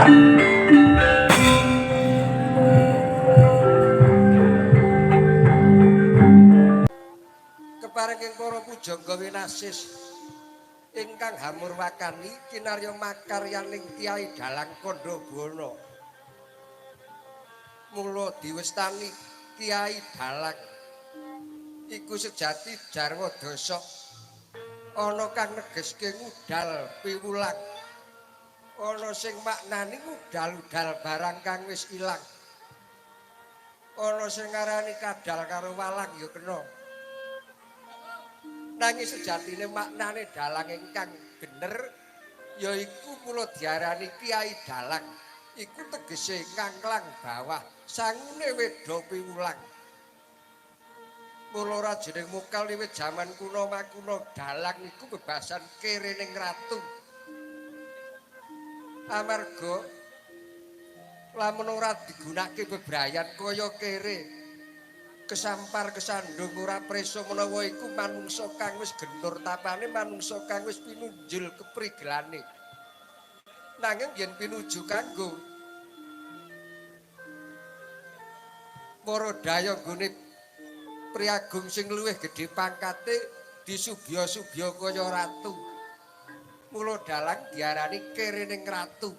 Keparenging para pujangga winasis ingkang hamurwakani kinarya makaryaning Kyai Dalang Kandhabana. Mula diwestani Kyai Dalang iku sejati jarwa dasa ana kang negeske ngudal piwulang ana sing maknani ngudal-udal barang kang wis ilang. Ana sing ngarani kadal karo walang ya kena. Nanging sejatine maknane dalang ingkang bener yaiku mula diarani Kiai Dalang. Iku tegese nganglang bawah sangune wedha piwulang. Mula rajening mukal wiwit jaman kuno makuno dalang iku bebasan kerening ratu amarga lamun ora digunakake bebrayan kaya kere kesampar kesandung ora preso menawa iku manungsa kang wis gendur tapane manungsa kang wis pinunjul keprigelane nanging yen pinuju kanggo para daya gune priagung sing luwih gedhe pangkate disubya-subya kaya ratu. Mula dalang diarani kerening ratu.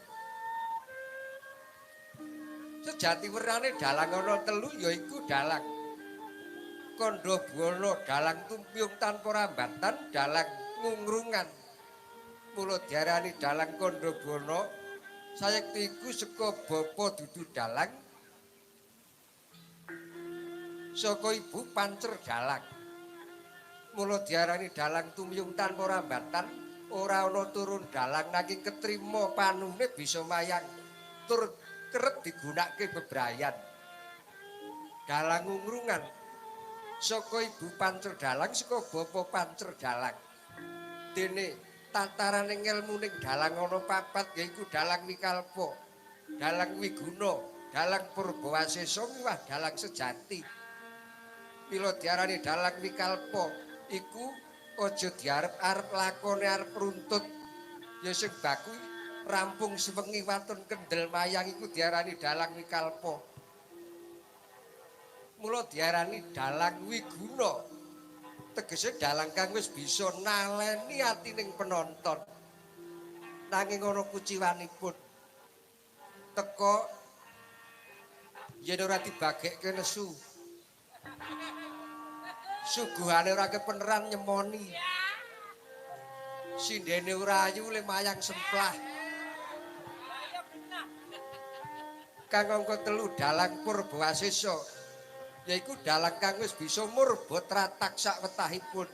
Sejati werane dalang ana telu yaiku dalang Kandha Buwana, dalang tumpyung tanpa rambatan, dalang ngungrungan. Mula diarani dalang Kandha Buwana. Sayekti iku saka bapa dudu dalang saka ibu pancer dalang. Mula diarani dalang tumyung tanpa rambatan, ora ana turun dalang nanging ketrima panune bisa mayang tur kerep digunakake bebrayan. Dalang ungrungan saka ibu pancer dalang saka bapa pancer dalang. Dene tataraning ilmuning dalang ana papat yaiku dalang wikalpa, dalang wiguna, dalang purbawasesa miwah dalang sejati. pila diarani dalang wikalpa iku aja diarep-arep lakone arep runtut. Ya sing baku rampung sewengi watun kendel mayang iku diarani dalang wikalpa mula diarani dalang wiguna tegese dalang kang wis bisa naleni atining penonton. Nanging ana kuciwanipun. Teka yen ora dibagekke nesu suguhane ora kepeneran nyemoni. Sindene ora ayu le mayang semplah. Kang angka telu dalang purbawasesa yaiku dalang kang wis bisa murba tratak sak wetahipun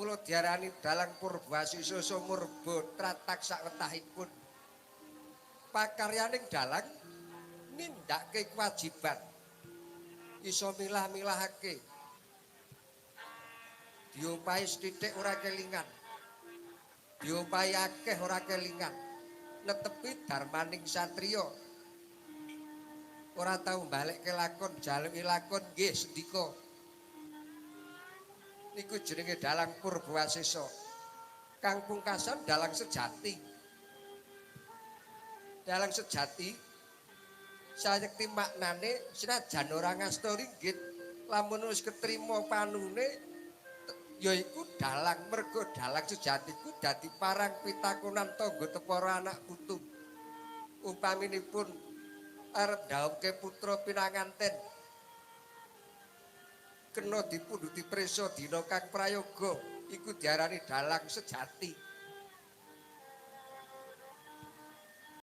kula diarani dalang purbasisa sumurba tratak sak wetahipun. Pakaryaning dalang nindakake kewajiban. Iso milah-milahake. Diopahi sithik ora kelingan. Diopahi akeh ora kelingan. Netepi darmaning satriya. Ora tau balik ke lakon, jalemi lakon nggih sendika. Niku jenenge dalang purbawasesa kang pungkasan dalang sejati. Dalang sejati sayekti maknane senajan ora ngasta ringgit lamun wis ketrima panune yaiku dalang mergo dalang sejati ku dadi parang pitakonan tangga tepara anak putu. Umpaminipun arep dhawuhke putra pinanganten kena dipunduti preso dina kang prayoga iku diarani dalang sejati